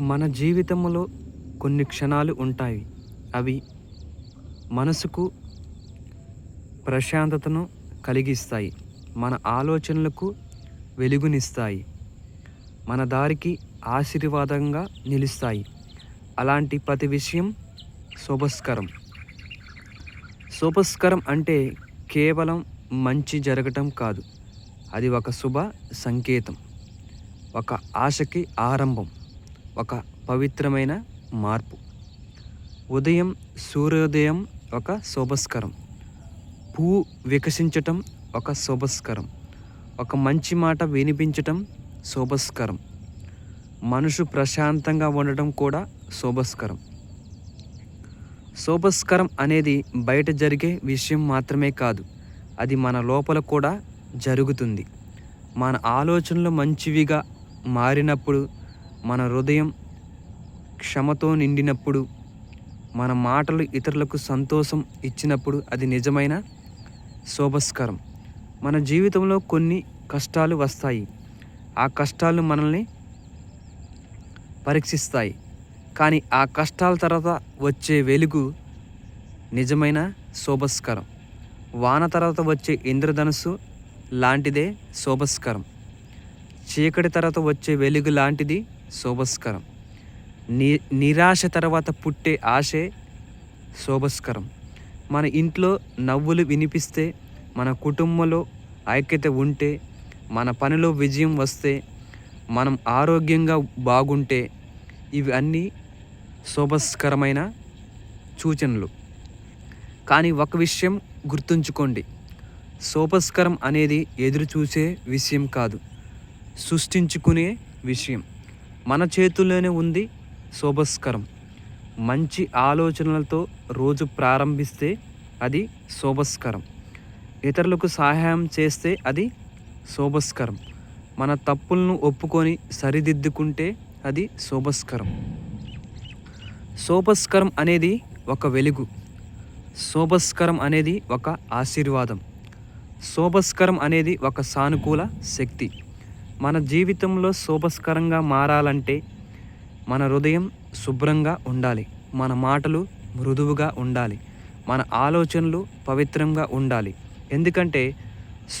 మన జీవితంలో కొన్ని క్షణాలు ఉంటాయి. అవి మనసుకు ప్రశాంతతను కలిగిస్తాయి. మన ఆలోచనలకు వెలుగునిస్తాయి. మన దారికి ఆశీర్వాదంగా నిలుస్తాయి. అలాంటి ప్రతి విషయం శుభస్కరం. శుభస్కరం అంటే కేవలం మంచి జరగటం కాదు. అది ఒక శుభ సంకేతం. ఒక ఆశకి ఆరంభం. ఒక పవిత్రమైన మార్పు. ఉదయం సూర్యోదయం ఒక శుభస్కరం. పువ్వు వికసించటం ఒక శుభస్కరం. ఒక మంచి మాట వినిపించటం శుభస్కరం. మనుషు ప్రశాంతంగా ఉండటం కూడా శుభస్కరం. శుభస్కరం అనేది బయట జరిగే విషయం మాత్రమే కాదు అది మన లోపల కూడా జరుగుతుంది. మన ఆలోచనలు మంచివిగా మారినప్పుడు మన హృదయం క్షమతో నిండినప్పుడు మన మాటలు ఇతరులకు సంతోషం ఇచ్చినప్పుడు అది నిజమైన శోభస్కరం. మన జీవితంలో కొన్ని కష్టాలు వస్తాయి. ఆ కష్టాలు మనల్ని పరీక్షిస్తాయి. కానీ ఆ కష్టాల తర్వాత వచ్చే వెలుగు నిజమైన శోభస్కరం. వాన తర్వాత వచ్చే ఇంద్రధనుస్సు లాంటిదే శోభస్కరం. చీకటి తర్వాత వచ్చే వెలుగు లాంటిది శోభస్కరం. ని నిరాశ తర్వాత పుట్టే ఆశే శోభస్కరం. మన ఇంట్లో నవ్వులు వినిపిస్తే మన కుటుంబంలో ఐక్యత ఉంటే మన పనిలో విజయం వస్తే మనం ఆరోగ్యంగా బాగుంటే ఇవి అన్నీ శోభస్కరమైన సూచనలు. కానీ ఒక విషయం గుర్తుంచుకోండి. శోభస్కరం అనేది ఎదురు చూసే విషయం కాదు. సృష్టించుకునే విషయం. మన చేతుల్లోనే ఉంది శోభస్కరం. మంచి ఆలోచనలతో రోజు ప్రారంభిస్తే అది శోభస్కరం. ఇతరులకు సహాయం చేస్తే అది శోభస్కరం. మన తప్పులను ఒప్పుకొని సరిదిద్దుకుంటే అది శోభస్కరం. శోభస్కరం అనేది ఒక వెలుగు. శోభస్కరం అనేది ఒక ఆశీర్వాదం. శోభస్కరం అనేది ఒక సానుకూల శక్తి. మన జీవితంలో శోభస్కరంగా మారాలంటే మన హృదయం శుభ్రంగా ఉండాలి. మన మాటలు మృదువుగా ఉండాలి. మన ఆలోచనలు పవిత్రంగా ఉండాలి. ఎందుకంటే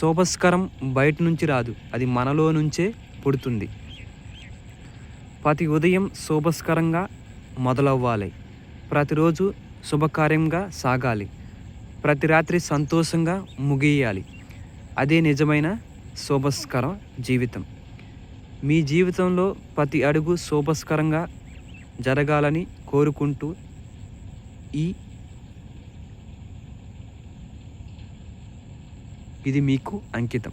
శోభస్కరం బయట నుంచి రాదు. అది మనలో నుంచే పుడుతుంది. ప్రతి ఉదయం శోభస్కరంగా మొదలవ్వాలి. ప్రతిరోజు శుభకార్యంగా సాగాలి. ప్రతి రాత్రి సంతోషంగా ముగియాలి. అదే నిజమైన శోభస్కర జీవితం. మీ జీవితంలో ప్రతి అడుగు శోభస్కరంగా జరగాలని కోరుకుంటూ ఈ ఇది మీకు అంకితం.